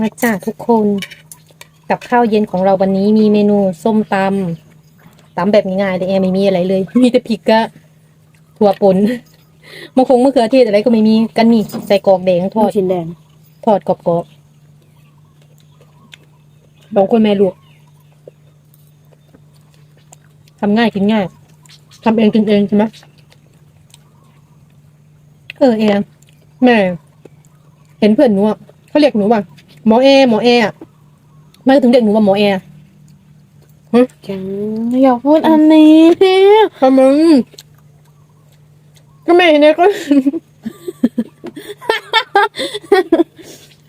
มาจ้าทุกคน กับข้าวเย็นของเราวันนี้มีเมนูส้มตำตำแบบง่ายๆเลยแอร์ไม่มีอะไรเลย มีแต่พริกกะถั่วป่นมะคงมะเขือเทศอะไรก็ไม่มีกันนี่ใส่กรอกแดงททออดดชิ้นแดงทอดกรอบๆสองคนแม่ลูกทำง่ายกินง่ายทำเองกินเองใช่ไหมเออเองแม่ เห็นเพื่อนหนูอะเขาเรียกหนูว่า หมอเอหมอเออะไม่ถึงเรียกหนูว่าหมอเออะจังอยากพูดอันนี้ทำไมก็ไม่เห็นเนี่ยก็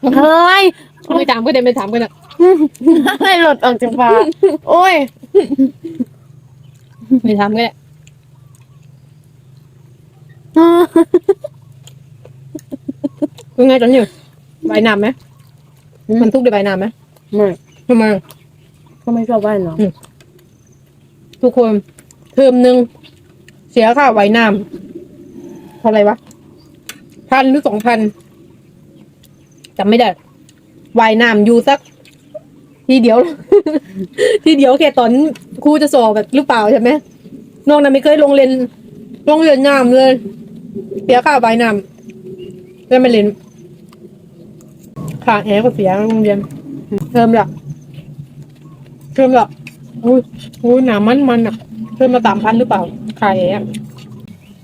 อะไรไม่ถามก็ได้ไม่ถามก็ได้อะไรหลุดออกจากปากโอ้ยไม่ถามก็ได้เป็นไงตอนนี้ใบน้ำไหม มันทุกข์ด้วยใบน้ำไหมไม่ทำไมก็ไม่ชอบบ้านเนาะทุกคนเทอมหนึ่งเสียค่าใบน้ำเท่าไหรวะพันหรือสองพันจำไม่ได้วายน้ำอยู่สัก ทีเดียว ทีเดียวแค่ตอนครูจะสอบแบบหรือเปล่าใช่ไหมน้องนั้นไม่เคยลงเรียนลงเรียนน้ำเลยเสียค่าใบน้ำแล้วไม่เรียน ค่าแอร์ก็เสียโรงเรียนเทอมละเทอมละอุ้ยอุ้ยหนามันมันอะเทอมมาสามพันหรือเปล่าค่าแอร์อะ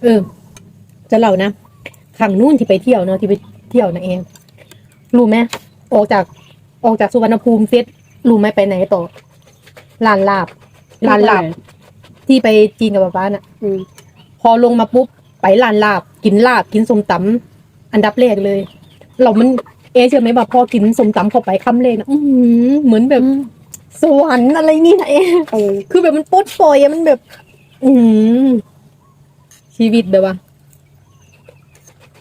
เออ จะเล่านะครั้งนู่นที่ไปเที่ยวเนาะที่ไปเที่ยวนะเองรู้ไหมออกจากออกจากสุวรรณภูมิเสร็จรู้ไหมไปไหนต่อลานลาบลานลาบ ที่ไปจีนกับป๊าป๊าน่ะอืมพอลงมาปุ๊บไปร้านลาบ กินลาบกินส้มตำอันดับแรกเลย เรามัน เอะเชื่อไหมว่าพอกินส้มตำเข้าไปคำแรกนะอื้อหือเหมือนแบบสวรรค์อะไรนี่นะเอะเออคือแบบมันปลดปล่อยอะมันแบบ อือหือชีวิตแบบว่า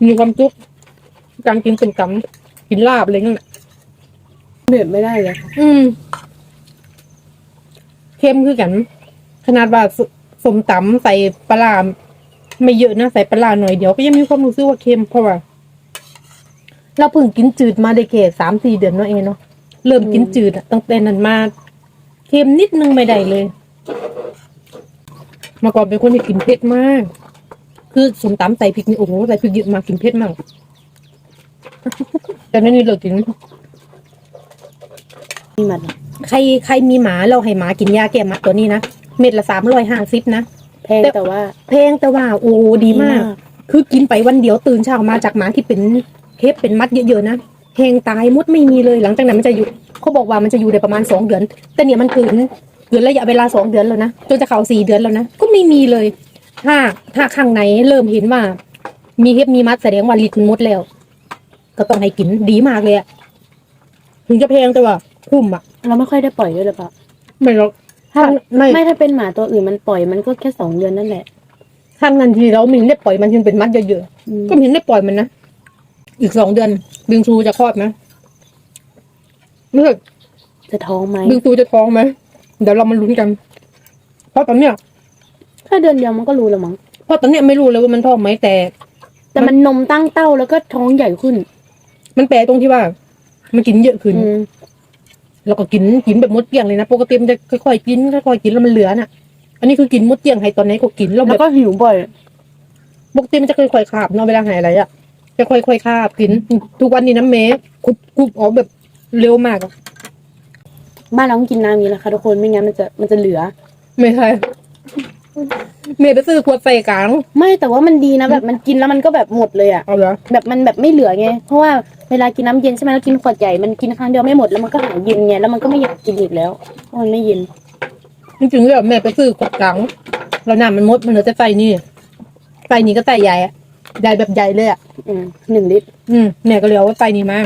มีความสุขการกินส้มตำกินลาบอะไรนั่นแหละเดือดไม่ได้เลยอืมเค็มคือกัน ขนาดว่าสสมตำใส่ปลาร้าไม่เยอะนะใส่ปลาร้าหน่อยเดียวก็ยังมีความรู้สึกว่าเค็มเพราะว่า เราเพิ่งกินจืดมาได้แค่สามสี่เดือนเนาะเองเนาะเริ่มกินจืดอะตั้งแต่นั้นมาเค็มนิดนึงไม่ได้เลยเมาก่อนเป็นคนที่กินเผ็ดมาก คือสมตำใส่พริกนี่โอ้โหใส่พริกเยอะมากกินเผ็ดมากแต่ไม่นี่เรากินนี่มันอะใครใครมีหมาเราให้หมากินยาแก้หมัดตัวนี้นะเม็ดละสามร้อยห้าสิบนะแพงแต่ว่าแพงแต่ว่าโอ้ดีมาก คือกินไปวันเดียวตื่นเช้ามาจากหมาที่เป็น เคปเป็นมัดเยอะๆนะแหงตายมดไม่มีเลยหลังจากนั้นมันจะอยู่เขาบอกว่ามันจะอยู่ได้ประมาณสองเดือน แต่เนี่ยมันเกินเกินระยะเวลาสองเดือนแล้วนะจนจะเข้าสี่เดือนแล้วนะก็ไม่มีเลย ถ้าถ้าข้างไหนเริ่มเห็นว่า มีเห็บมีมัดแสดงว่าลิดมันมดแล้ว ก็ต้องให้กินดีมากเลยอะถึงจะแพงแต่ว่าคุ้มอะเราไม่ค่อยได้ปล่อยด้วยหรือเปล่าไม่หรอกถ้าไม่ไม่ถ้าเป็นหมาตัวอื่นมันปล่อยมันก็แค่สองเดือนนั่นแหละทางนั้นทีเราไม่เห็นได้ปล่อยมันยังเป็นมัดเยอะอืมๆก็ไม่เห็นได้ปล่อยมันนะ อีกสองเดือนบิงซูจะคลอดไหมไม่ใช่จะท้องไหมบิงซูจะท้องไหมเดี๋ยวเรามาลุ้นกัน เพราะตอนเนี้ยแค่เดือนเดียวมันก็รู้แล้วมั้งเพราะตอนเนี้ยไม่รู้เลยว่ามันท้องไหมแต่ แต่มันนมตั้งเต้าแล้วก็ท้องใหญ่ขึ้น มันแปลกตรงที่ว่า มันกินเยอะขึ้นอืมแล้วก็กินกินแบบมดเกลี้ยงเลยนะปกติมันจะค่อยๆกินค่อยๆกินแล้วมันเหลือน่ะ อันนี้คือกินมดเกลี้ยงให้ตอนไหนก็กินแล้วแบแล้วบก็หิวบ่อยปกติมันจะค่อยๆคาบเนาะเวลาหายอะไรอะ จะค่อยๆคาบกิน ทุกวันนี้นะเมย์คุบคุบออกแบบเร็วมากอะบ้านเราต้องกินน้ำอย่างนี้แหละค่ะทุกคนไม่งั้นมันจะมันจะเหลือ ไม่ใช่เมย์ไปซื้อขวดใส่กลางไม่แต่ว่ามันดีนะแบบมันกินแล้วมันก็แบบหมดเลยอะเอาเหรอแบบมันแบบไม่เหลือไงเพราะว่าเวลากินน้ำเย็นใช่ไหมแล้วกินขวดใหญ่มันกินครั้งเดียวไม่หมดแล้วมันก็หายเย็นไงแล้วมันก็ไม่อยากกินอีกแล้วเพราะมันไม่เย็นจริงๆแล้วแม่ไปซื้อขวดกลางแล้วน้ำมันมดมันเหลือแต่ใส่นี่ใส่นี่ก็ใส่ใหญ่อะ ใหญ่แบบใหญ่เลยอะอืมหนึ่งลิตร อืมแม่ก็เลยเอาไว้ใส่นี่มา